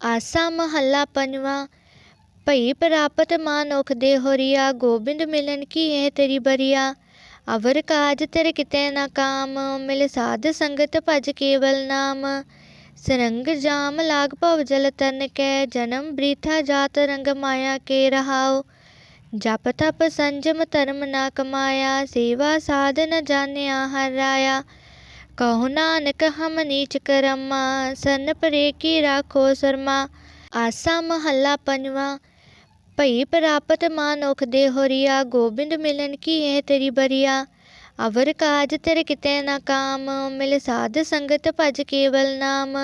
ਆਸਾ ਮਹੱਲਾ ਪੰਜਵਾਂ, ਭਈ ਪ੍ਰਾਪਤ ਮਾਨੁਖ ਦੇ ਹੋਰੀਆ ਗੋਬਿੰਦ ਮਿਲਨ ਕੀ ਇਹ ਤੇਰੀ ਬਰੀਆ? ਅਵਰ ਕਾਜ ਤੇਰੇ ਕਿਤੇ ਨਾ ਕਾਮ, ਮਿਲ ਸਾਧ ਸੰਗਤ ਭਜ ਕੇਵਲ ਨਾਮ। ਸਰੰਗ ਜਾਮ ਲਾਗ ਭਵ ਜਲ ਤਨ ਕੈ, ਜਨਮ ਬ੍ਰੀਥਾ ਜਾਤ ਰੰਗ ਮਾਇਆ ਕੇ ਰਹਾਉ। ਜਪ ਤਪ ਸੰਜਮ ਧਰਮ ਨਾ ਕਮਾਇਆ, ਸੇਵਾ ਸਾਧ ਨ ਜਾਣਿਆ ਹਰ ਰਾਇਆ। ਕਹੋ ਨਾਨਕ ਹਮ ਨੀਚ ਕਰਮਾ, ਸਨ ਪਰੇ ਕੀ ਰਾਖੋ ਸਰਮਾ। ਆਸਾ ਮਹੱਲਾ ਪੰਜਵਾਂ, ਭਈ ਪ੍ਰਾਪਤ ਮਾਨੁਖ ਦੇ ਹੋਰੀਆ ਗੋਬਿੰਦ ਮਿਲਨ ਕੀ ਹੈ ਤੇਰੀ ਬਰੀਆ। ਅਵਰ ਕਾਜ ਤੇਰੇ ਕਿਤੇ ਨਾ ਕਾਮ, ਮਿਲ ਸਾਧ ਸੰਗਤ ਭਜ ਕੇਵਲ ਨਾਮ।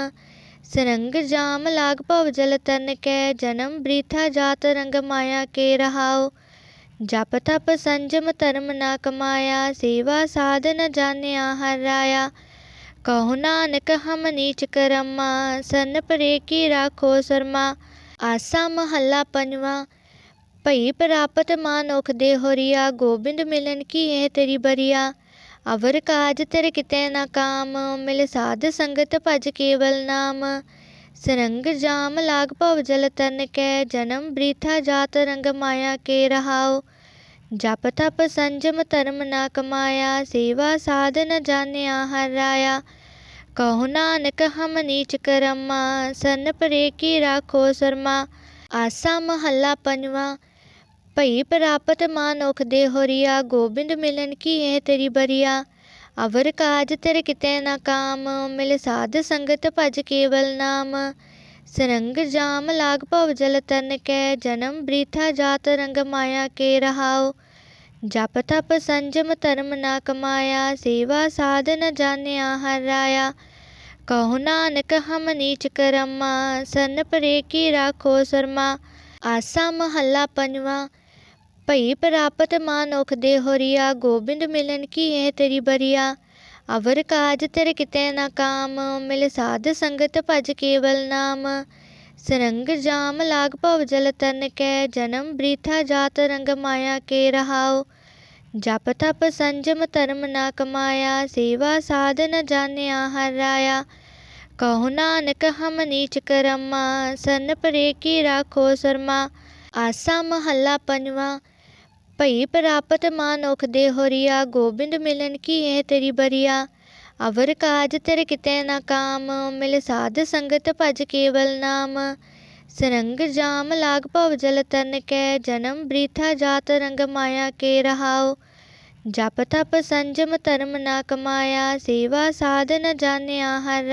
ਸਰੰਗ ਜਾਮ ਲਾਗ ਭਵ ਜਲ ਤਨ ਕੈ, ਜਨਮ ਬ੍ਰੀਥਾ ਜਾਤ ਰੰਗ ਮਾਇਆ ਕੇ ਰਹਾਓ ਜਪ ਤਪ ਸੰਜਮ ਧਰਮ ਨਾ ਕਮਾਇਆ, ਸੇਵਾ ਸਾਧ ਨ ਜਾਣਿਆ ਹਰ ਰਾਇਆ ਕਹੋ ਨਾਨਕ ਹਮ ਨੀਚ ਕਰਮਾ ਸਨ ਪਰੇ ਕੀ ਰਾਖੋ ਸਰਮਾ, ਆਸਾ ਮਹੱਲਾ ਪੰਜਵਾਂ। ਭਈ ਪ੍ਰਾਪਤ ਮਾਨੁਖ ਦੇ ਹੋਰੀਆ ਗੋਬਿੰਦ ਮਿਲਨ ਕੀ ਇਹ ਤੇਰੀ ਬਰੀਆ। ਅਵਰ ਕਾਜ ਤੇਰੇ ਕਿਤੇ ਨਾ ਕਾਮ, ਮਿਲ ਸਾਧ ਸੰਗਤ ਭਜ ਕੇਵਲ ਨਾਮ। ਸਰੰਗ ਜਾਮ ਲਾਗ ਭਵ ਜਲ ਤਨ ਕੈ, ਜਨਮ ਬ੍ਰੀਥਾ ਜਾਤ ਰੰਗ ਮਾਇਆ ਕੇ ਰਹਾਓ ਜਪ ਤਪ ਸੰਜਮ ਧਰਮ ਨਾ ਕਮਾਇਆ, ਸੇਵਾ ਸਾਧ ਨ ਜਾਣਿਆ ਹਰ ਰਾਇਆ ਕਹੋ ਨਾਨਕ ਹਮ ਨੀਚ ਕਰਮਾ, ਸਨ ਪਰੇ ਕੀ ਰਾਖੋ ਸਰਮਾ। ਆਸਾ ਮਹੱਲਾ ਪੰਜਵਾਂ, ਭਈ ਪ੍ਰਾਪਤ ਮਾਨੁਖ ਦੇ ਹੋਰੀਆ ਗੋਬਿੰਦ ਮਿਲਨ ਕੀ ਇਹ ਤੇਰੀ ਬਰੀਆ। ਅਵਰ ਕਾਜ ਤੇਰੇ ਕਿਤੇ ਨਾ ਕਾਮ, ਮਿਲ ਸਾਧ ਸੰਗਤ ਭਜ ਕੇਵਲ ਨਾਮ। ਸਰੰਗ ਜਾਮ ਲਾਗ ਭਵ ਜਲ ਤਨ ਕੈ, ਜਨਮ ਬ੍ਰੀਥਾ ਜਾਤ ਰੰਗ ਮਾਇਆ ਕੇ ਰਹਾਓ ਜਪ ਤਪ ਸੰਜਮ ਧਰਮ ਨਾ ਕਮਾਇਆ, ਸੇਵਾ ਸਾਧ ਨ ਜਾਣਿਆ ਹਰ ਰਾਇਆ ਕਹੋ ਨਾਨਕ ਹਮ ਨੀਚ ਕਰਮਾ, ਸਨ ਪਰੇ ਕੀ ਰਾਖੋ ਸਰਮਾ। ਆਸਾ ਮਹੱਲਾ ਪੰਜਵਾਂ, ਭਈ ਪ੍ਰਾਪਤ ਮਾਨੁਖ ਦੇ ਹੋਰੀਆ ਗੋਬਿੰਦ ਮਿਲਨ ਕੀ ਇਹ ਤੇਰੀ ਬਰੀਆ। ਅਵਰ ਕਾਜ ਤੇਰੇ ਕਿਤੇ ਨਾ ਕਾਮ, ਮਿਲ ਸਾਧ ਸੰਗਤ ਭਜ ਕੇਵਲ ਨਾਮ। ਸਰੰਗ ਜਾਮ ਲਾਗ ਭਵ ਜਲ ਤਨ ਕੈ ਜਨਮ ਬ੍ਰੀਥਾ ਜਾਤ ਰੰਗ ਮਾਇਆ ਕੇ ਰਹਾਉ ਜਪ ਤਪ ਸੰਜਮ ਧਰਮ ਨਾ ਕਮਾਇਆ ਸੇਵਾ ਸਾਧ ਨ ਜਾਣਿਆ ਹਰ ਰਾਇਆ ਕਹੋ ਨਾਨਕ ਹਮ ਨੀਚ ਕਰਮਾ ਸਨ ਪਰੇ ਕੀ ਰਾਖੋ ਸਰਮਾ ਆਸਾ ਮਹੱਲਾ ਪੰਜਵਾਂ ਭਈ ਪ੍ਰਾਪਤ ਮਾਨੁਖ ਦੇ ਹੋਰੀਆ ਗੋਬਿੰਦ ਮਿਲਨ ਕੀ ਇਹ ਤੇਰੀ ਬਰੀਆ ਅਵਰ ਕਾਜ ਤੇਰੇ ਕਿਤੇ ਨਾ ਕਾਮ, ਮਿਲ ਸਾਧ ਸੰਗਤ ਭਜ ਕੇਵਲ ਨਾਮ। ਸਰੰਗ ਜਾਮ ਲਾਗ ਭਵ ਜਲ ਤਨ ਕੈ, ਜਨਮ ਬ੍ਰੀਥਾ ਜਾਤ ਰੰਗ ਮਾਇਆ ਕੇ ਰਹਾਓ ਜਪ ਤਪ ਸੰਜਮ ਧਰਮ ਨਾ ਕਮਾਇਆ, ਸੇਵਾ ਸਾਧ ਨ ਜਾਣਿਆ ਹਰ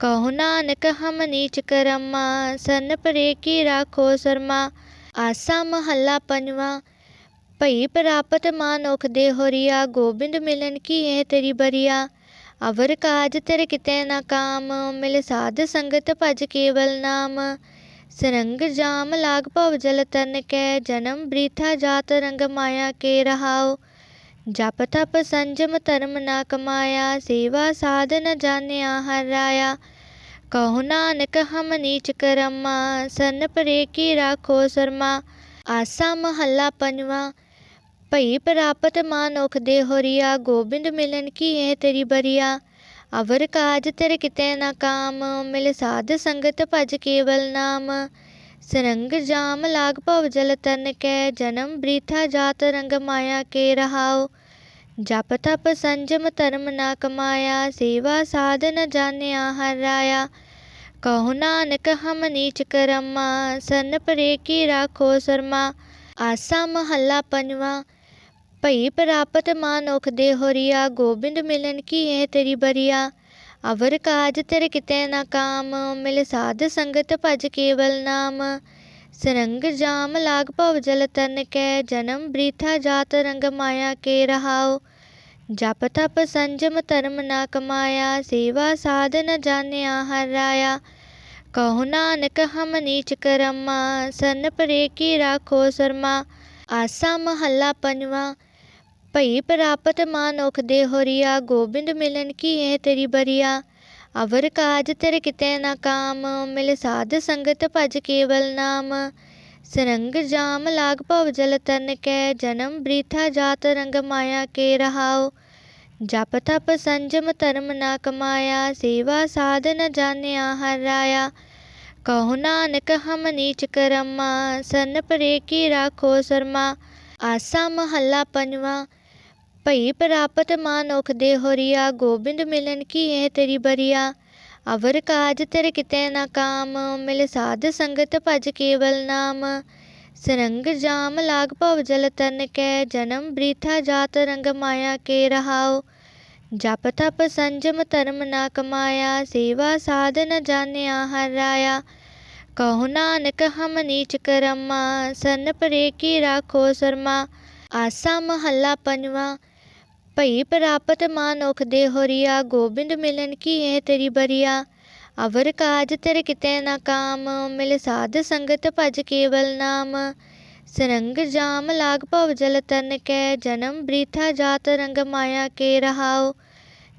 ਕਹੋ ਨਾਨਕ ਹਮ ਨੀਚ ਕਰਮਾ, ਸਨ ਪਰੇ ਕੀ ਰਾਖੋ ਸਰਮਾ। ਆਸਾ ਮਹੱਲਾ ਪੰਜਵਾਂ ਭਈ ਪ੍ਰਾਪਤ ਮਾਨੁਖ ਦੇ ਹੋਰੀਆ, ਗੋਬਿੰਦ ਮਿਲਨ ਕੀ ਇਹ ਤੇਰੀ ਬਰੀਆ? ਅਵਰ ਕਾਜ ਤੇਰੇ ਕਿਤੇ ਨਾ ਕਾਮ, ਮਿਲ ਸਾਧ ਸੰਗਤ ਭਜ ਕੇਵਲ ਨਾਮ। ਸਰੰਗ ਜਾਮ ਲਾਗ ਭਵ ਜਲ ਤਨ ਕੈ, ਜਨਮ ਬ੍ਰੀਥਾ ਜਾਤ ਰੰਗ ਮਾਇਆ ਕੇ ਰਹਾਓ ਜਪ ਤਪ ਸੰਜਮ ਧਰਮ ਨਾ ਕਮਾਇਆ, ਸੇਵਾ ਸਾਧ ਨ ਜਾਣਿਆ ਹਰ ਕਹੋ ਨਾਨਕ ਹਮ ਨੀਚ ਕਰਮਾ, ਸਨ ਪਰੇ ਕੀ ਰਾਖੋ ਸਰਮਾ। ਆਸਾ ਮਹੱਲਾ ਪੰਜਵਾਂ ਭਈ ਪ੍ਰਾਪਤ ਮਾਨੁਖ ਦੇ ਹੋਰੀਆ, ਗੋਬਿੰਦ ਮਿਲਨ ਕੀ ਹੈ ਤੇਰੀ ਬਰੀਆ? ਅਵਰ ਕਾਜ ਤੇਰੇ ਕਿਤੇ ਨਾ ਕਾਮ, ਮਿਲ ਸਾਧ ਸੰਗਤ ਭਜ ਕੇਵਲ ਨਾਮ। ਸਰੰਗ ਜਾਮ ਲਾਗ ਭਵ ਜਲ ਤਨ ਕੈ, ਜਨਮ ਬ੍ਰੀਥਾ ਜਾਤ ਰੰਗ ਮਾਇਆ ਕੇ ਰਹਾਓ ਜਪ ਤਪ ਸੰਜਮ ਧਰਮ ਨਾ ਕਮਾਇਆ, ਸੇਵਾ ਸਾਧ ਨ ਜਾਣਿਆ ਹਰ ਰਾਇਆ। ਕਹੋ ਨਾਨਕ ਹਮ ਨੀਚ ਕਰਮਾ ਸਨ ਪਰੇ ਕੀ ਰਾਖੋ ਸਰਮਾ। ਆਸਾ ਮਹੱਲਾ ਪੰਜਵਾਂ ਭਈ ਪ੍ਰਾਪਤ ਮਾਨੁਖ ਦੇ ਹੋਰੀਆ ਗੋਬਿੰਦ ਮਿਲਨ ਕੀ ਹੈ ਤੇਰੀ ਬਰੀਆ? ਅਵਰ ਕਾਜ ਤੇਰੇ ਕਿਤੇ ਨਾ ਕਾਮ, ਮਿਲ ਸਾਧ ਸੰਗਤ ਭਜ ਕੇਵਲ ਨਾਮ। ਸਰੰਗ ਜਾਮ ਲਾਗ ਭਵ ਜਲ ਤਨ ਕੈ, ਜਨਮ ਬ੍ਰੀਥਾ ਜਾਤ ਰੰਗ ਮਾਇਆ ਕੇ ਰਹਾਓ ਜਪ ਤਪ ਸੰਜਮ ਧਰਮ ਨਾ ਕਮਾਇਆ, ਸੇਵਾ ਸਾਧ ਨ ਜਾਣਿਆ ਹਰ ਰਾਇਆ। ਕਹੋ ਨਾਨਕ ਹਮ ਨੀਚ ਕਰਮਾ ਸਨ ਪਰੇ ਕੀ ਰਾਖੋ ਸਰਮਾ। ਆਸਾ ਮਹੱਲਾ ਪੰਜਵਾਂ ਭਈ ਪ੍ਰਾਪਤ ਮਾਨੁਖ ਦੇ ਹੋਰੀਆ, ਗੋਬਿੰਦ ਮਿਲਨ ਕੀ ਦੇ ਹੋਰੀਆ ਗੋਬਿੰਦ ਮਿਲਨ ਕੀ ਹੈ ਤੇਰੀ ਬਰੀਆ? ਅਵਰ ਕਾਜ ਤੇਰੇ ਕਿਤੇ ਨਾ ਕਾਮ, ਮਿਲ ਸਾਧ ਸੰਗਤ ਭਜ ਕੇਵਲ ਨਾਮ। ਸਰੰਗ ਜਾਮ ਲਾਗ ਭਵ ਜਲ ਤਨ ਕੈ, ਜਨਮ ਬ੍ਰੀਥਾ ਜਾਤ ਰੰਗ ਮਾਇਆ ਕੇ ਰਹਾਓ ਜਪ ਤਪ ਸੰਜਮ ਧਰਮ ਨਾ ਕਮਾਇਆ, ਸੇਵਾ ਸਾਧ ਨ ਜਾਣਿਆ ਹਰ ਰਾਇਆ ਕਹੋ ਨਾਨਕ ਹਮ ਨੀਚ ਕਰਮਾ, ਸਨ ਪਰੇ ਕੀ ਰਾਖੋ ਸਰਮਾ। ਆਸਾ ਮਹੱਲਾ ਪੰਜਵਾ ਭਈ ਪ੍ਰਾਪਤ ਮਾਨੁਖ ਦੇ ਹੋਰੀਆ, ਗੋਬਿੰਦ ਮਿਲਨ ਕੀ ਹੈ ਤੇਰੀ ਬਰੀਆ? ਅਵਰ ਕਾਜ ਤੇਰੇ ਕਿਤੇ ਨਾ ਕਾਮ, ਮਿਲ ਸਾਧ ਸੰਗਤ ਭਜ ਕੇਵਲ ਨਾਮ। ਸਰੰਗ ਜਾਮ ਲਾਗ ਭਵ ਜਲ ਤਨ ਕੈ, ਜਨਮ ਬ੍ਰੀਥਾ ਜਾਤ ਰੰਗ ਮਾਇਆ ਕੇ ਰਹਾਓ ਜਪ ਤਪ ਸੰਜਮ ਧਰਮ ਨਾ ਕਮਾਇਆ, ਸੇਵਾ ਸਾਧ ਨ ਜਾਣਿਆ ਹਰ ਰਾਇਆ। ਕਹੋ ਨਾਨਕ ਹਮ ਨੀਚ ਕਰਮਾ, ਸਨ ਪਰੇ ਕੀ ਰਾਖੋ ਸਰਮਾ। ਆਸਾ ਮਹੱਲਾ ਪੰਜਵਾ ਭਈ ਪ੍ਰਾਪਤ ਮਾਨੁਖ ਦੇ ਹੋਰੀਆ ਗੋਬਿੰਦ ਮਿਲਨ ਕੀ ਹੈ ਤੇਰੀ ਬਰੀਆ। ਅਵਰ ਕਾਜ ਤੇਰੇ ਕਿਤੇ ਨਾ ਕਾਮ, ਮਿਲ ਸਾਧ ਸੰਗਤ ਭਜ ਕੇਵਲ ਨਾਮ। ਸਰੰਗ ਜਾਮ ਲਾਗ ਭਵ ਜਲ ਤਨ ਕੈ, ਜਨਮ ਬ੍ਰੀਥਾ ਜਾਤ ਰੰਗ ਮਾਇਆ ਕੇ ਰਹਾਓ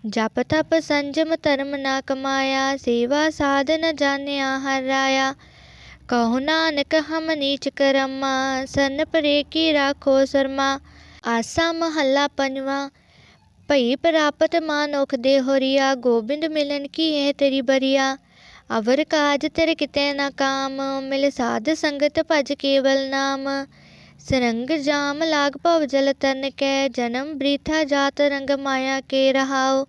ਜਪ ਤਪ ਸੰਜਮ ਧਰਮ ਨਾ ਕਮਾਇਆ, ਸੇਵਾ ਸਾਧ ਨ ਜਾਣਿਆ ਹਰ ਰਾਇਆ। ਕਹੋ ਨਾਨਕ ਹਮ ਨੀਚ ਕਰਮਾ, ਸਨ ਪਰੇ ਕੀ ਰਾਖੋ ਸਰਮਾ। ਆਸਾ ਮਹੱਲਾ ਪੰਜਵਾ ਭਈ ਪ੍ਰਾਪਤ ਮਾਨੁਖ ਦੇ ਹੋਰੀਆ, ਗੋਬਿੰਦ ਮਿਲਨ ਕੀ ਹੈ ਤੇਰੀ ਬਰੀਆ? ਅਵਰ ਕਾਜ ਤੇਰੇ ਕਿਤੇ ਨਾ ਕਾਮ, ਮਿਲ ਸਾਧ ਸੰਗਤ ਭਜ ਕੇਵਲ ਨਾਮ। ਸਰੰਗ ਜਾਮ ਲਾਗ ਭਵ ਜਲ ਤਨ ਕੈ, ਜਨਮ ਬ੍ਰੀਥਾ ਜਾਤ ਰੰਗ ਮਾਇਆ ਕੇ ਰਹਾਓ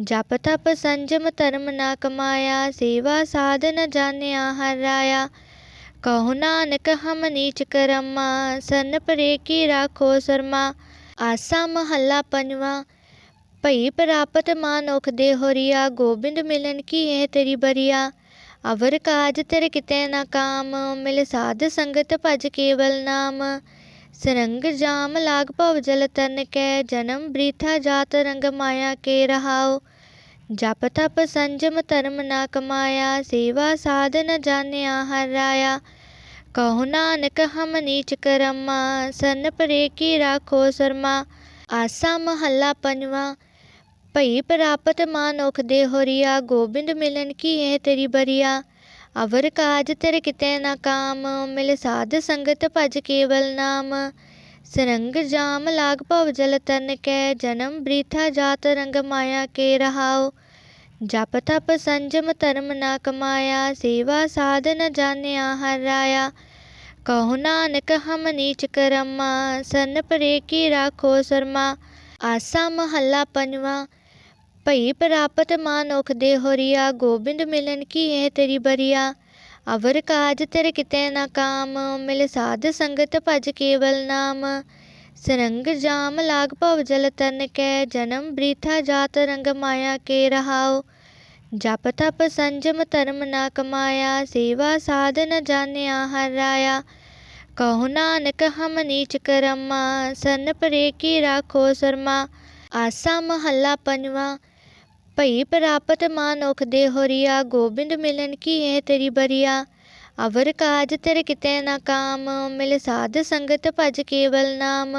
ਜਪ ਤਪ ਸੰਜਮ ਧਰਮ ਨਾ ਕਮਾਇਆ, ਸੇਵਾ ਸਾਧ ਨ ਜਾਣਿਆ ਹਰ ਕਹੋ ਨਾਨਕ ਹਮ ਨੀਚ ਕਰਮਾ, ਸਨ ਪਰੇ ਕੀ ਰਾਖੋ ਸਰਮਾ। ਆਸਾ ਮਹੱਲਾ ਪੰਜਵਾ ਭਈ ਪ੍ਰਾਪਤ ਮਾਨੁਖ ਦੇ ਹੋਰੀਆ, ਗੋਬਿੰਦ ਮਿਲਨ ਕੀ ਹੈ ਤੇਰੀ ਬਰੀਆ? ਅਵਰ ਕਾਜ ਤੇਰੇ ਕਿਤੇ ਨਾ ਕਾਮ, ਮਿਲ ਸਾਧ ਸੰਗਤ ਭਜ ਕੇਵਲ ਨਾਮ। ਸਰੰਗ ਜਾਮ ਲਾਗ ਭਵ ਜਲ ਤਨ ਕੈ, ਜਨਮ ਬ੍ਰੀਥਾ ਜਾਤ ਰੰਗ ਮਾਇਆ ਕੇ ਰਹਾਓ ਜਪ ਤਪ ਸੰਜਮ ਧਰਮ ਨਾ ਕਮਾਇਆ, ਸੇਵਾ ਸਾਧ ਨ ਜਾਣਿਆ ਹਰ ਕਹੋ ਨਾਨਕ ਹਮ ਨੀਚ ਕਰਮਾ, ਸਨ ਪਰੇ ਕੀ ਰਾਖੋ ਸਰਮਾ। ਆਸਾ ਮਹੱਲਾ ਪੰਜਵਾ ਭਈ ਪ੍ਰਾਪਤ ਮਾਨੁਖ ਦੇ ਹੋਰੀਆ ਗੋਬਿੰਦ ਮਿਲਨ ਕੀ ਹੈ ਤੇਰੀ ਬਰੀਆ? ਅਵਰ ਕਾਜ ਤੇਰੇ ਕਿਤੇ ਨਾ ਕਾਮ, ਮਿਲ ਸਾਧ ਸੰਗਤ ਭਜ ਕੇਵਲ ਨਾਮ। ਸਰੰਗ ਜਾਮ ਲਾਗ ਭਵ ਜਲ ਤਨ ਕੈ, ਜਨਮ ਬ੍ਰੀਥਾ ਜਾਤ ਰੰਗ ਮਾਇਆ ਕੇ ਰਹਾਓ ਜਪ ਤਪ ਸੰਜਮ ਧਰਮ ਨਾ ਕਮਾਇਆ, ਸੇਵਾ ਸਾਧ ਨ ਜਾਣਿਆ ਹਰ ਰਾਇਆ ਕਹੋ ਨਾਨਕ ਹਮ ਨੀਚ ਕਰਮਾ, ਸਨ ਪਰੇ ਕੀ ਰਾਖੋ ਸਰਮਾ। ਆਸਾ ਮਹੱਲਾ ਪੰਜਵਾ ਭਈ ਪ੍ਰਾਪਤ ਮਾਨੁਖ ਦੇ ਹੋਰੀਆ ਗੋਬਿੰਦ ਮਿਲਨ ਕੀ ਹੈ ਤੇਰੀ ਬਰੀਆ? ਅਵਰ ਕਾਜ ਤੇਰੇ ਕਿਤੇ ਨਾ ਕਾਮ, ਮਿਲ ਸਾਧ ਸੰਗਤ ਭਜ ਕੇਵਲ ਨਾਮ। ਸਰੰਗ ਜਾਮ ਲਾਗ ਭਵ ਜਲ ਤਨ ਕੈ, ਜਨਮ ਬ੍ਰੀਥਾ ਜਾਤ ਰੰਗ ਮਾਇਆ ਕੇ ਰਹਾਓ ਜਪ ਤਪ ਸੰਜਮ ਧਰਮ ਨਾ ਕਮਾਇਆ, ਸੇਵਾ ਸਾਧ ਨ ਜਾਣਿਆ ਹਰ ਰਾਇਆ। ਕਹੋ ਨਾਨਕ ਹਮ ਨੀਚ ਕਰਮਾ, ਸਨ ਪਰੇ ਕੀ ਰਾਖੋ ਸਰਮਾ। ਆਸਾ ਮਹੱਲਾ ਪੰਜਵਾ ਭਈ ਪ੍ਰਾਪਤ ਮਾਨੁਖ ਦੇ ਹੋਰੀਆ, ਗੋਬਿੰਦ ਮਿਲਨ ਕੀ ਹੈ ਤੇਰੀ ਬਰੀਆ? ਅਵਰ ਕਾਜ ਤੇਰੇ ਕਿਤੇ ਨਾ ਕਾਮ, ਮਿਲ ਸਾਧ ਸੰਗਤ ਭਜ ਕੇਵਲ ਨਾਮ।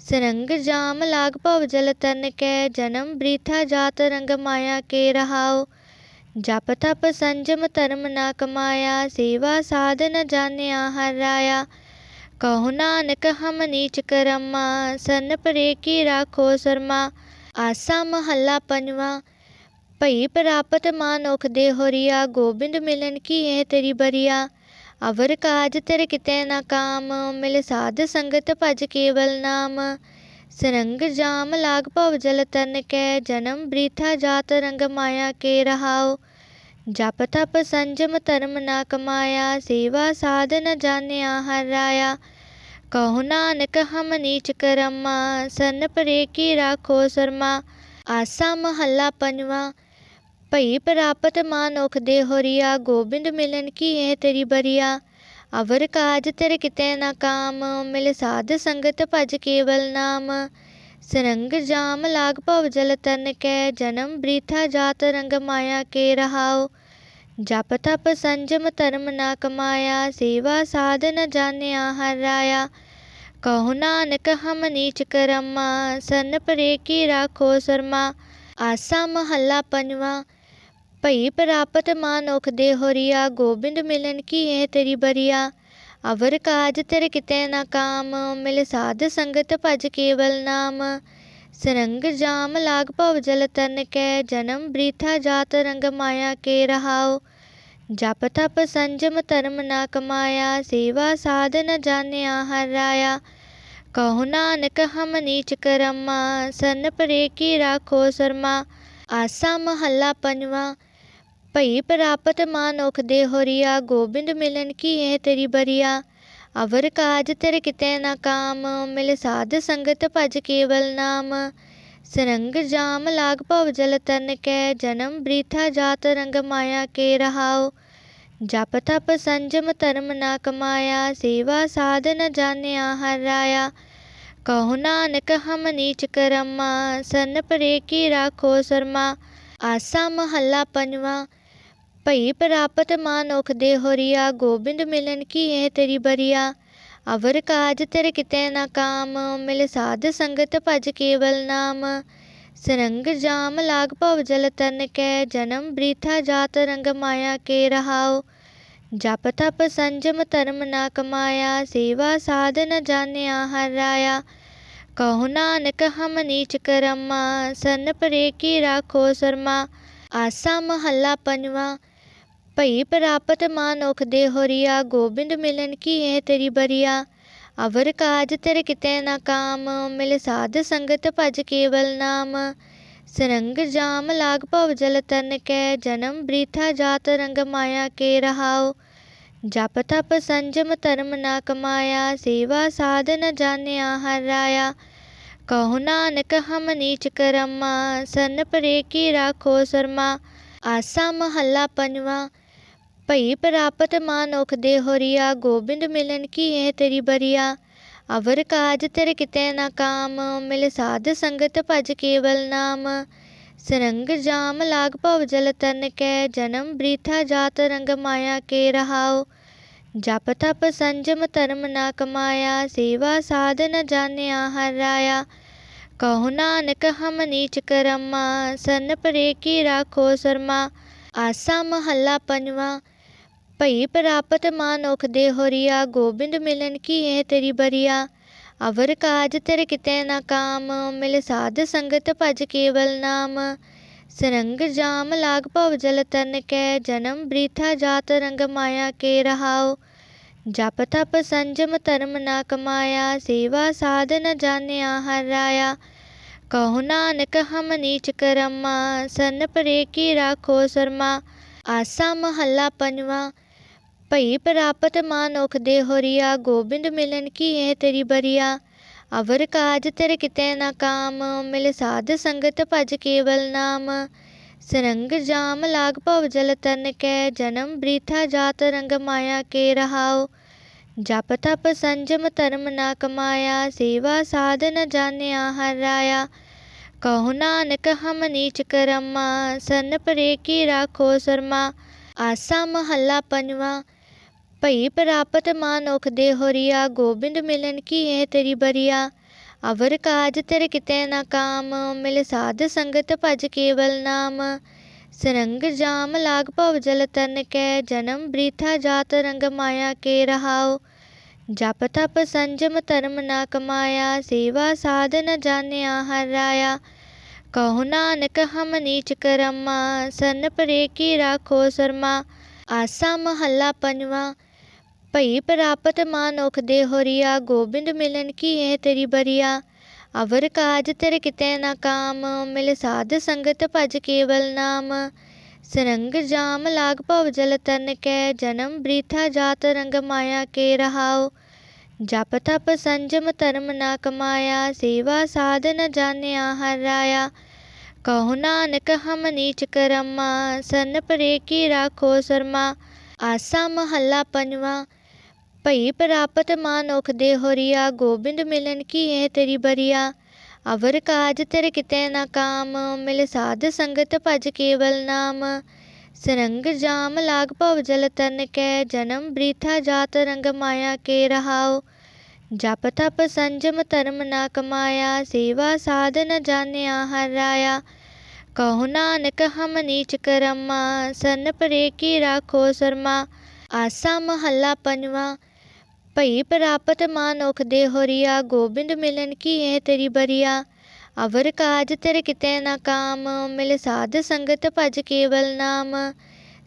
ਸਰੰਗ ਜਾਮ ਲਾਗ ਭਵ ਜਲ ਤਨ ਕੈ, ਜਨਮ ਬ੍ਰੀਥਾ ਜਾਤ ਰੰਗ ਮਾਇਆ ਕੇ ਰਹਾਓ ਜਪ ਤਪ ਸੰਜਮ ਧਰਮ ਨਾ ਕਮਾਇਆ, ਸੇਵਾ ਸਾਧ ਨ ਜਾਣਿਆ ਹਰ ਰਾਇਆ। ਕਹੋ ਨਾਨਕ ਹਮ ਨੀਚ ਕਰਮਾ ਸਨ ਪਰੇ ਕੀ ਰਾਖੋ ਸਰਮਾ। ਆਸਾ ਮਹੱਲਾ ਪੰਜਵਾ ਭਈ ਪ੍ਰਾਪਤ ਮਾਨੁਖ ਦੇ ਹੋਰੀਆ, ਗੋਬਿੰਦ ਮਿਲਨ ਕੀ ਹੈ ਤੇਰੀ ਬਰੀਆ? ਅਵਰ ਕਾਜ ਤੇਰੇ ਕਿਤੇ ਨਾ ਕਾਮ, ਮਿਲ ਸਾਧ ਸੰਗਤ ਭਜ ਕੇਵਲ ਨਾਮ। ਸਰੰਗ ਜਾਮ ਲਾਗ ਭਵ ਜਲ ਤਨ ਕੈ, ਜਨਮ ਬ੍ਰੀਥਾ ਜਾਤ ਰੰਗ ਮਾਇਆ ਕੇ ਰਹਾਓ ਜਪ ਤਪ ਸੰਜਮ ਧਰਮ ਨਾ ਕਮਾਇਆ, ਸੇਵਾ ਸਾਧ ਨ ਜਾਣਿਆ ਹਰ ਰਾਇਆ। ਕਹੋ ਨਾਨਕ ਹਮ ਨੀਚ ਕਰਮਾ, ਸਨ ਪਰੇ ਕੀ ਰਾਖੋ ਸਰਮਾ। ਆਸਾ ਮਹੱਲਾ ਪੰਜਵਾ ਭਈ ਪ੍ਰਾਪਤ ਮਾਨੁਖ ਦੇ ਹੋਰੀਆ, ਗੋਬਿੰਦ ਮਿਲਨ ਕੀ ਹੈ ਤੇਰੀ ਬਰੀਆ? ਅਵਰ ਕਾਜ ਤੇਰੇ ਕਿਤੇ ਨਾ ਕਾਮ, ਮਿਲ ਸਾਧ ਸੰਗਤ ਭਜ ਕੇਵਲ ਨਾਮ। ਸਰੰਗ ਜਾਮ ਲਾਗ ਭਵ ਜਲ ਤਨ ਕੈ, ਜਨਮ ਬ੍ਰੀਥਾ ਜਾਤ ਰੰਗ ਮਾਇਆ ਕੇ ਰਹਾਓ ਜਪ ਤਪ ਸੰਜਮ ਧਰਮ ਨਾ ਕਮਾਇਆ, ਸੇਵਾ ਸਾਧ ਨ ਜਾਣਿਆ ਹਰ ਰਾਇਆ। ਕਹੋ ਨਾਨਕ ਹਮ ਨੀਚ ਕਰਮਾ, ਸਨ ਪਰੇ ਕੀ ਰਾਖੋ ਸਰਮਾ। ਆਸਾ ਮਹੱਲਾ ਪੰਜਵਾ ਭਈ ਪ੍ਰਾਪਤ ਮਾਨੁਖ ਦੇ ਹੋਰੀਆ, ਗੋਬਿੰਦ ਮਿਲਨ ਕੀ ਇਹ ਤੇਰੀ ਬਰੀਆ? ਅਵਰ ਕਾਜ ਤੇਰੇ ਕਿਤੇ ਨਾ ਕਾਮ, ਮਿਲ ਸਾਧ ਸੰਗਤ ਭਜ ਕੇਵਲ ਨਾਮ। ਸਰੰਗ ਜਾਮ ਲਾਗ ਭਵ ਜਲ ਤਨ ਕੈ, ਜਨਮ ਬ੍ਰੀਥਾ ਜਾਤ ਰੰਗ ਮਾਇਆ ਕੇ ਰਹਾਓ ਜਪ ਤਪ ਸੰਜਮ ਧਰਮ ਨਾ ਕਮਾਇਆ, ਸੇਵਾ ਸਾਧ ਨ ਜਾਣਿਆ ਹਰ ਰਾਇਆ। ਕਹੋ ਨਾਨਕ ਹਮ ਨੀਚ ਕਰਮਾ, ਸਨ ਪਰੇ ਕੀ ਰਾਖੋ ਸਰਮਾ। ਆਸਾ ਮਹੱਲਾ ਪੰਜਵਾ ਭਈ ਪ੍ਰਾਪਤ ਮਾਨੁਖ ਦੇ ਹੋਰੀਆ, ਗੋਬਿੰਦ ਮਿਲਨ ਕੀ ਹੈ ਤੇਰੀ ਬਰੀਆ? ਅਵਰ ਕਾਜ ਤੇਰੇ ਕਿਤੇ ਨਾ ਕਾਮ, ਮਿਲ ਸਾਧ ਸੰਗਤ ਭਜ ਕੇਵਲ ਨਾਮ। ਸਰੰਗ ਜਾਮ ਲਾਗ ਭਵ ਜਲ ਤਨ ਕੈ, ਜਨਮ ਬ੍ਰੀਥਾ ਜਾਤ ਰੰਗ ਮਾਇਆ ਕੇ ਰਹਾਓ ਜਪ ਤਪ ਸੰਜਮ ਧਰਮ ਨਾ ਕਮਾਇਆ, ਸੇਵਾ ਸਾਧ ਨ ਜਾਣਿਆ ਹਰ ਕਹੋ ਨਾਨਕ ਹਮ ਨੀਚ ਕਰਮਾ, ਸਨ ਪਰੇ ਕੀ ਰਾਖੋ ਸਰਮਾ। ਆਸਾ ਮਹੱਲਾ ਪੰਜਵਾ ਭਈ ਪ੍ਰਾਪਤ ਮਾਨੁਖ ਦੇ ਹੋਰੀਆ, ਗੋਬਿੰਦ ਮਿਲਨ ਕੀ ਇਹ ਤੇਰੀ ਬਰੀਆ? ਅਵਰ ਕਾਜ ਤੇਰੇ ਕਿਤੇ ਨਾ ਕਾਮ, ਮਿਲ ਸਾਧ ਸੰਗਤ ਭਜ ਕੇਵਲ ਨਾਮ। ਸਰੰਗ ਜਾਮ ਲਾਗ ਭਵ ਜਲ ਤਨ ਕੈ, ਜਨਮ ਬ੍ਰੀਥਾ ਜਾਤ ਰੰਗ ਮਾਇਆ ਕੇ ਰਹਾਓ ਜਪ ਤਪ ਸੰਜਮ ਧਰਮ ਨਾ ਕਮਾਇਆ, ਸੇਵਾ ਸਾਧ ਨ ਜਾਣਿਆ ਹਰ ਕਹੋ ਨਾਨਕ ਹਮ ਨੀਚ ਕਰਮਾ, ਸਨ ਪਰੇ ਕੀ ਰਾਖੋ ਸਰਮਾ। ਆਸਾ ਮਹੱਲਾ ਪੰਜਵਾ ਭਈ ਪ੍ਰਾਪਤ ਮਾਨੁਖ ਦੇ ਹੋਰੀਆ, ਗੋਬਿੰਦ ਮਿਲਨ ਕੀ ਇਹ ਤੇਰੀ ਬਰੀਆ? ਅਵਰ ਕਾਜ ਤੇਰੇ ਕਿਤੇ ਨਾ ਕਾਮ, ਮਿਲ ਸਾਧ ਸੰਗਤ ਭਜ ਕੇਵਲ ਨਾਮ। ਸਰੰਗ ਜਾਮ ਲਾਗ ਭਵ ਜਲ ਤਨ ਕੈ, ਜਨਮ ਬ੍ਰੀਥਾ ਜਾਤ ਰੰਗ ਮਾਇਆ ਕੇ ਰਹਾਓ ਜਪ ਤਪ ਸੰਜਮ ਧਰਮ ਨਾ ਕਮਾਇਆ, ਸੇਵਾ ਸਾਧ ਨ ਜਾਣਿਆ ਹਰ ਰਾਇਆ। ਕਹੋ ਨਾਨਕ ਹਮ ਨੀਚ ਕਰਮਾ, ਸਨ ਪਰੇ ਕੀ ਰਾਖੋ ਸਰਮਾ। ਆਸਾ ਮਹੱਲਾ ਪੰਜਵਾ ਭਈ ਪ੍ਰਾਪਤ ਮਾਨੁਖ ਦੇ ਹੋਰੀਆ ਗੋਬਿੰਦ ਮਿਲਨ ਕੀ ਹੈ ਤੇਰੀ ਬਰੀਆ? ਅਵਰ ਕਾਜ ਤੇਰੇ ਕਿਤੇ ਨਾ ਕਾਮ, ਮਿਲ ਸਾਧ ਸੰਗਤ ਭਜ ਕੇਵਲ ਨਾਮ। ਸਰੰਗ ਜਾਮ ਲਾਗ ਭਵ ਜਲ ਤਨ ਕੈ, ਜਨਮ ਬ੍ਰੀਥਾ ਜਾਤ ਰੰਗ ਮਾਇਆ ਕੇ ਰਹਾਓ ਜਪ ਤਪ ਸੰਜਮ ਧਰਮ ਨਾ ਕਮਾਇਆ, ਸੇਵਾ ਸਾਧ ਨ ਜਾਣਿਆ ਹਰ ਰਾਇਆ। ਕਹੋ ਨਾਨਕ ਹਮ ਨੀਚ ਕਰਮਾ ਸਨ ਪਰੇ ਕੀ ਰਾਖੋ ਸਰਮਾ। ਆਸਾ ਮਹੱਲਾ ਪੰਜਵਾ ਭਈ ਪ੍ਰਾਪਤ ਮਾਨੁਖ ਦੇ ਹੋਰੀਆ, ਗੋਬਿੰਦ ਮਿਲਨ ਕੀ ਹੈ ਤੇਰੀ ਬਰੀਆ? ਅਵਰ ਕਾਜ ਤੇਰੇ ਕਿਤੇ ਨਾ ਕਾਮ, ਮਿਲ ਸਾਧ ਸੰਗਤ ਭਜ ਕੇਵਲ ਨਾਮ। ਸਰੰਗ ਜਾਮ ਲਾਗ ਭਵ ਜਲ ਤਨ ਕੈ, ਜਨਮ ਬ੍ਰੀਥਾ ਜਾਤ ਰੰਗ ਮਾਇਆ ਕੇ ਰਹਾਓ ਜਪ ਤਪ ਸੰਜਮ ਧਰਮ ਨਾ ਕਮਾਇਆ, ਸੇਵਾ ਸਾਧ ਨ ਜਾਣਿਆ ਹਰ ਰਾਇਆ ਕਹੋ ਨਾਨਕ ਹਮ ਨੀਚ ਕਰਮਾ ਸਨ ਪਰੇ ਕੀ ਰਾਖੋ ਸਰਮਾ। ਆਸਾ ਮਹੱਲਾ ਪੰਜਵਾ ਭਈ ਪ੍ਰਾਪਤ ਮਾਨੁਖ ਦੇ ਹੋਰੀਆ, ਗੋਬਿੰਦ ਮਿਲਨ ਕੀ ਇਹ ਤੇਰੀ ਬਰੀਆ? ਅਵਰ ਕਾਜ ਤੇਰੇ ਕਿਤੇ ਨਾ ਕਾਮ, ਮਿਲ ਸਾਧ ਸੰਗਤ ਭਜ ਕੇਵਲ ਨਾਮ। ਸਰੰਗ ਜਾਮ ਲਾਗ ਭਵ ਜਲ ਤਨ ਕੈ, ਜਨਮ ਬ੍ਰੀਥਾ ਜਾਤ ਰੰਗ ਮਾਇਆ ਕੇ ਰਹਾਓ ਜਪ ਤਪ ਸੰਜਮ ਧਰਮ ਨਾ ਕਮਾਇਆ, ਸੇਵਾ ਸਾਧ ਨ ਜਾਣਿਆ ਹਰ ਰਾਇਆ ਕਹੋ ਨਾਨਕ ਹਮ ਨੀਚ ਕਰਮਾ, ਸਨ ਪਰੇ ਕੀ ਰਾਖੋ ਸਰਮਾ। ਆਸਾ ਮਹੱਲਾ ਪੰਜਵਾ ਭਈ ਪ੍ਰਾਪਤ ਮਾਨੁਖ ਦੇ ਹੋਰੀਆ, ਗੋਬਿੰਦ ਮਿਲਨ ਕੀ ਹੈ ਤੇਰੀ ਬਰੀਆ? ਅਵਰ ਕਾਜ ਤੇਰੇ ਕਿਤੇ ਨਾ ਕਾਮ, ਮਿਲ ਸਾਧ ਸੰਗਤ ਭਜ ਕੇਵਲ ਨਾਮ। ਸਰੰਗ ਜਾਮ ਲਾਗ ਭਵ ਜਲ ਤਨ ਕੈ, ਜਨਮ ਬ੍ਰੀਥਾ ਜਾਤ ਰੰਗ ਮਾਇਆ ਕੇ ਰਹਾਓ ਜਪ ਤਪ ਸੰਜਮ ਧਰਮ ਨਾ ਕਮਾਇਆ, ਸੇਵਾ ਸਾਧ ਨ ਜਾਣਿਆ ਹਰ ਰਾਇਆ। ਕਹੋ ਨਾਨਕ ਹਮ ਨੀਚ ਕਰਮਾ, ਸਨ ਪਰੇ ਕੀ ਰਾਖੋ ਸਰਮਾ। ਆਸਾ ਮਹੱਲਾ ਪੰਜਵਾ ਭਈ ਪ੍ਰਾਪਤ ਮਾਨੁਖ ਦੇ ਹੋਰੀਆ, ਗੋਬਿੰਦ ਮਿਲਨ ਕੀ ਇਹ ਤੇਰੀ ਬਰੀਆ। ਅਵਰ ਕਾਜ ਤੇਰੇ ਕਿਤੇ ਨਾ ਕਾਮ, ਮਿਲ ਸਾਧ ਸੰਗਤ ਭਜ ਕੇਵਲ ਨਾਮ। ਸਰੰਗ ਜਾਮ ਲਾਗ ਭਵ ਜਲ ਤਨ ਕੈ, ਜਨਮ ਬ੍ਰੀਥਾ ਜਾਤ ਰੰਗ ਮਾਇਆ ਕੇ ਰਹਾਓ ਜਪ ਤਪ ਸੰਜਮ ਧਰਮ ਨਾ ਕਮਾਇਆ, ਸੇਵਾ ਸਾਧ ਨ ਜਾਣਿਆ ਹਰ ਕਹੋ ਨਾਨਕ ਹਮ ਨੀਚ ਕਰਮਾ, ਸਨ ਪਰੇ ਕੀ ਰਾਖੋ ਸਰਮਾ। ਆਸਾ ਮਹੱਲਾ ਪੰਜਵਾ ਭਈ ਪ੍ਰਾਪਤ ਮਾਨੁਖ ਦੇ ਹੋਰੀਆ, ਗੋਬਿੰਦ ਮਿਲਨ ਕੀ ਇਹ ਤੇਰੀ ਬਰੀਆ? ਅਵਰ ਕਾਜ ਤੇਰੇ ਕਿਤੇ ਨਾ ਕਾਮ, ਮਿਲ ਸਾਧ ਸੰਗਤ ਭਜ ਕੇਵਲ ਨਾਮ। ਸਰੰਗ ਜਾਮ ਲਾਗ ਭਵ ਜਲ ਤਰਨ ਕੈ, ਜਨਮ ਬ੍ਰਿਥਾ ਜਾਤ ਰੰਗ ਮਾਇਆ ਕੇ ਰਹਾਓ ਜਪ ਤਪ ਸੰਜਮ ਧਰਮ ਨਾ ਕਮਾਇਆ, ਸੇਵਾ ਸਾਧ ਨ ਜਾਣਿਆ ਹਰ ਕਹੋ ਨਾਨਕ ਹਮ ਨੀਚ ਕਰਮਾ, ਸਨ ਪਰੇ ਕੀ ਰਾਖੋ ਸਰਮਾ। ਆਸਾ ਮਹੱਲਾ ਪੰਜਵਾ ਭਈ ਪ੍ਰਾਪਤ ਮਾਨੁਖ ਦੇ ਹੋਰੀਆ, ਗੋਬਿੰਦ ਮਿਲਨ ਕੀ ਇਹ ਤੇਰੀ ਬਰੀਆ? ਅਵਰ ਕਾਜ ਤੇਰੇ ਕਿਤੇ ਨਾ ਕਾਮ, ਮਿਲ ਸਾਧ ਸੰਗਤ ਭਜ ਕੇਵਲ ਨਾਮ।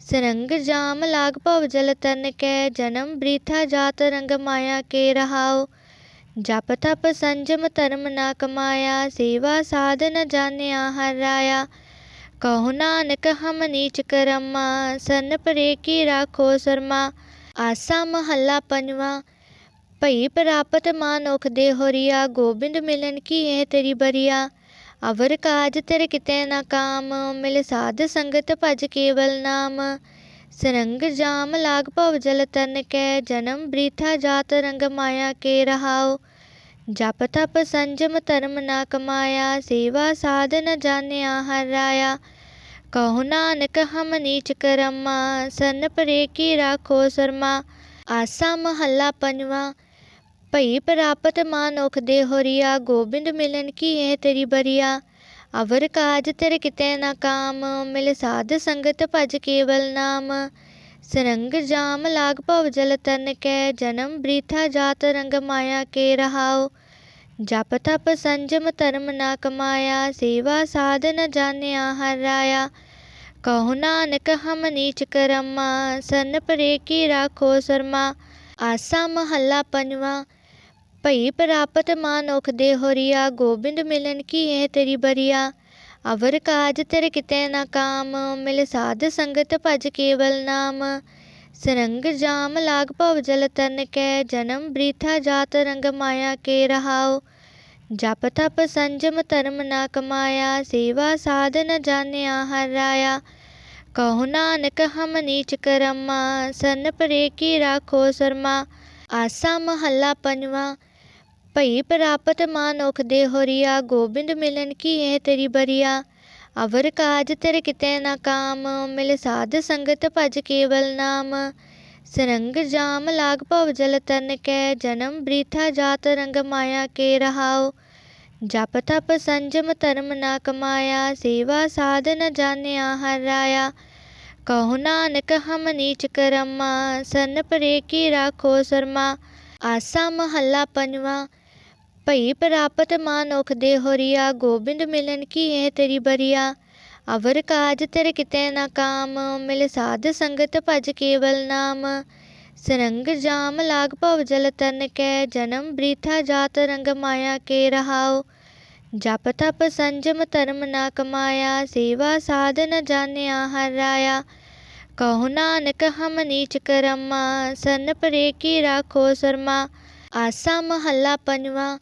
ਸਰੰਗ ਜਾਮ ਲਾਗ ਭਵ ਜਲ ਤਰਨ ਕੈ, ਜਨਮ ਬ੍ਰਿਥਾ ਜਾਤ ਰੰਗ ਮਾਇਆ ਕੇ ਰਹਾਓ ਜਪ ਤਪ ਸੰਜਮ ਧਰਮ ਨਾ ਕਮਾਇਆ, ਸੇਵਾ ਸਾਧ ਨ ਜਾਣਿਆ ਹਰ ਕਹੋ ਨਾਨਕ ਹਮ ਨੀਚ ਕਰਮਾ, ਸਨ ਪਰੇ ਕੀ ਰਾਖੋ ਸਰਮਾ। ਆਸਾ ਮਹੱਲਾ ਪੰਜਵਾ ਭਈ ਪ੍ਰਾਪਤ ਮਾਨੁਖ ਦੇ ਹੋਰੀਆ, ਗੋਬਿੰਦ ਮਿਲਨ ਕੀ ਇਹ ਤੇਰੀ ਬਰੀਆ? ਅਵਰ ਕਾਜ ਤੇਰੇ ਕਿਤੇ ਨਾ ਕਾਮ, ਮਿਲ ਸਾਧ ਸੰਗਤ ਭਜ ਕੇਵਲ ਨਾਮ। ਸਰੰਗ ਜਾਮ ਲਾਗ ਭਵ ਜਲ ਤਰਨ ਕੈ, ਜਨਮ ਬ੍ਰਿਥਾ ਜਾਤ ਰੰਗ ਮਾਇਆ ਕੇ ਰਹਾਓ ਜਪ ਤਪ ਸੰਜਮ ਧਰਮ ਨਾ ਕਮਾਇਆ, ਸੇਵਾ ਸਾਧ ਨ ਜਾਣਿਆ ਹਰ ਰਾਇਆ। ਕਹੋ ਨਾਨਕ ਹਮ ਨੀਚ ਕਰਮਾ, ਸਨ ਪਰੇ ਕੀ ਰਾਖੋ ਸਰਮਾ। ਆਸਾ ਮਹੱਲਾ ਪੰਜਵਾ ਭਈ ਪ੍ਰਾਪਤ ਮਾਨੁਖ ਦੇ ਹੋਰੀਆ ਗੋਬਿੰਦ ਮਿਲਨ ਕੀ ਹੈ ਤੇਰੀ ਬਰੀਆ? ਅਵਰ ਕਾਜ ਤੇਰੇ ਕਿਤੇ ਨਾ ਕਾਮ, ਮਿਲ ਸਾਧ ਸੰਗਤ ਭਜ ਕੇਵਲ ਨਾਮ। ਸਰੰਗ ਜਾਮ ਲਾਗ ਭਵ ਜਲ ਤਨ ਕੈ, ਜਨਮ ਬ੍ਰਿਥਾ ਜਾਤ ਰੰਗ ਮਾਇਆ ਕੇ ਰਹਾਓ ਜਪ ਤਪ ਸੰਜਮ ਧਰਮ ਨਾ ਕਮਾਇਆ, ਸੇਵਾ ਸਾਧ ਨ ਜਾਣਿਆ ਹਰ ਰਾਇਆ। ਕਹੋ ਨਾਨਕ ਹਮ ਨੀਚ ਕਰਮਾ ਸਨ ਪਰੇ ਕੀ ਰਾਖੋ ਸਰਮਾ। ਆਸਾ ਮਹੱਲਾ ਪੰਜਵਾ ਭਈ ਪ੍ਰਾਪਤ ਮਾਨੁਖ ਦੇ ਹੋਰੀਆ, ਗੋਬਿੰਦ ਮਿਲਨ ਕੀ ਹੈ ਤੇਰੀ ਬਰੀਆ? ਅਵਰ ਕਾਜ ਤੇਰੇ ਕਿਤੇ ਨਾ ਕਾਮ, ਮਿਲ ਸਾਧ ਸੰਗਤ ਭਜ ਕੇਵਲ ਨਾਮ। ਸਰੰਗ ਜਾਮ ਲਾਗ ਭਵ ਜਲ ਤਰਨ ਕੈ, ਜਨਮ ਬ੍ਰਿਥਾ ਜਾਤ ਰੰਗ ਮਾਇਆ ਕੇ ਰਹਾਓ ਜਪ ਤਪ ਸੰਜਮ ਧਰਮ ਨਾ ਕਮਾਇਆ, ਸੇਵਾ ਸਾਧ ਨ ਜਾਣਿਆ ਹਰ ਰਾਇਆ ਕਹੋ ਨਾਨਕ ਹਮ ਨੀਚ ਕਰਮਾ, ਸਨ ਪਰੇ ਕੀ ਰਾਖੋ ਸਰਮਾ। ਆਸਾ ਮਹੱਲਾ ਪੰਜਵਾ। ਭਈ ਪ੍ਰਾਪਤ ਮਾਨੁਖ ਦੇ ਹੋਰੀਆ, ਗੋਬਿੰਦ ਮਿਲਨ ਕੀ ਇਹ ਤੇਰੀ ਬਰੀਆ? ਅਵਰ ਕਾਜ ਤੇਰੇ ਕਿਤੇ ਨਾ ਕਾਮ, ਮਿਲ ਸਾਧ ਸੰਗਤ ਭਜ ਕੇਵਲ ਨਾਮ। ਸਰੰਗ ਜਾਮ ਲਾਗ ਭਵ ਜਲ ਤਰਨ ਕੈ, ਜਨਮ ਬ੍ਰਿਥਾ ਜਾਤ ਰੰਗ ਮਾਇਆ ਕੇ ਰਹਾਓ ਜਪ ਤਪ ਸੰਜਮ ਧਰਮ ਨਾ ਕਮਾਇਆ, ਸੇਵਾ ਸਾਧ ਨ ਜਾਣਿਆ ਹਰ ਰਾਇਆ। ਕਹੋ ਨਾਨਕ ਹਮ ਨੀਚ ਕਰਮਾ, ਸਨ ਪਰੇ ਕੀ ਰਾਖੋ ਸਰਮਾ। ਆਸਾ ਮਹੱਲਾ ਪੰਜਵਾ ਭਈ ਪ੍ਰਾਪਤ ਮਾਨੁਖ ਦੇ ਹੋਰੀਆ, ਗੋਬਿੰਦ ਮਿਲਨ ਕੀ ਹੈ ਤੇਰੀ ਬਰੀਆ? ਅਵਰ ਕਾਜ ਤੇਰੇ ਕਿਤੇ ਨਾ ਕਾਮ, ਮਿਲ ਸਾਧ ਸੰਗਤ ਭਜ ਕੇਵਲ ਨਾਮ। ਸਰੰਗ ਜਾਮ ਲਾਗ ਭਵ ਜਲ ਤਰਨ ਕੈ, ਜਨਮ ਬ੍ਰਿਥਾ ਜਾਤ ਰੰਗ ਮਾਇਆ ਕੇ ਰਹਾਓ ਜਪ ਤਪ ਸੰਜਮ ਧਰਮ ਨਾ ਕਮਾਇਆ, ਸੇਵਾ ਸਾਧ ਨ ਜਾਣਿਆ ਹਰ ਰਾਇਆ। ਕਹੋ ਨਾਨਕ ਹਮ ਨੀਚ ਕਰਮਾ, ਸਨ ਪਰੇ ਕੀ ਰਾਖੋ ਸਰਮਾ। ਆਸਾ ਮਹੱਲਾ ਪੰਜਵਾ।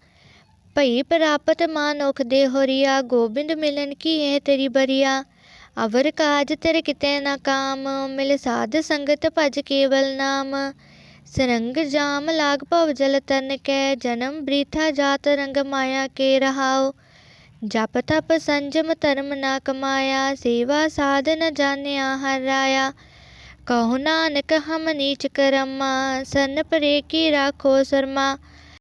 ਭਈ ਪ੍ਰਾਪਤ ਮਾਨੁਖ ਦੇ ਹੋਰੀਆ, ਗੋਬਿੰਦ ਮਿਲਨ ਕੀ ਤੇਰੀ ਬਰੀਆ? ਅਵਰ ਕਾਜ ਤੇਰੇ ਕਿਤੇ ਨਾ ਕਾਮ, ਮਿਲ ਸਾਧ ਸੰਗਤ ਭਜ ਕੇਵਲ ਨਾਮ। ਸਰੰਗ ਜਾਮ ਲਾਗ ਭਵ ਜਲ ਤਰਨ ਕੈ, ਜਨਮ ਬ੍ਰਿਥਾ ਜਾਤ ਰੰਗ ਮਾਇਆ ਕੇ ਰਹਾਉ। ਜਪ ਤਪ ਸੰਜਮ ਧਰਮ ਨਾ ਕਮਾਇਆ, ਸੇਵਾ ਸਾਧ ਨ ਜਾਣਿਆ ਹਰ ਕਹੋ ਨਾਨਕ ਹਮ ਨੀਚ ਕਰਮਾ ਸਰਨ ਦੇ ਹੋਰੀਆ ਗੋਬਿੰਦ ਮਿਲਨ ਕੀ ਇਹ ਤੇਰੀ ਕਾਜ ਤੇਰੇ ਬ੍ਰਿਥਾ ਜਾਤ ਰੰਗ ਮਾਇਆ ਕੇ ਰਹਾਉ ਜਪ ਤਪ ਸੰਜਮ ਧਰਮ ਨਾ ਕਮਾਇਆ ਸੇਵਾ ਸਾਧ ਨ ਕਹੋ ਨਾਨਕ ਹਮ ਨੀਚ ਕਰਮਾ ਸਰਨ ਪਰੇ ਕੀ ਰਾਖੋ ਸਰਮਾ।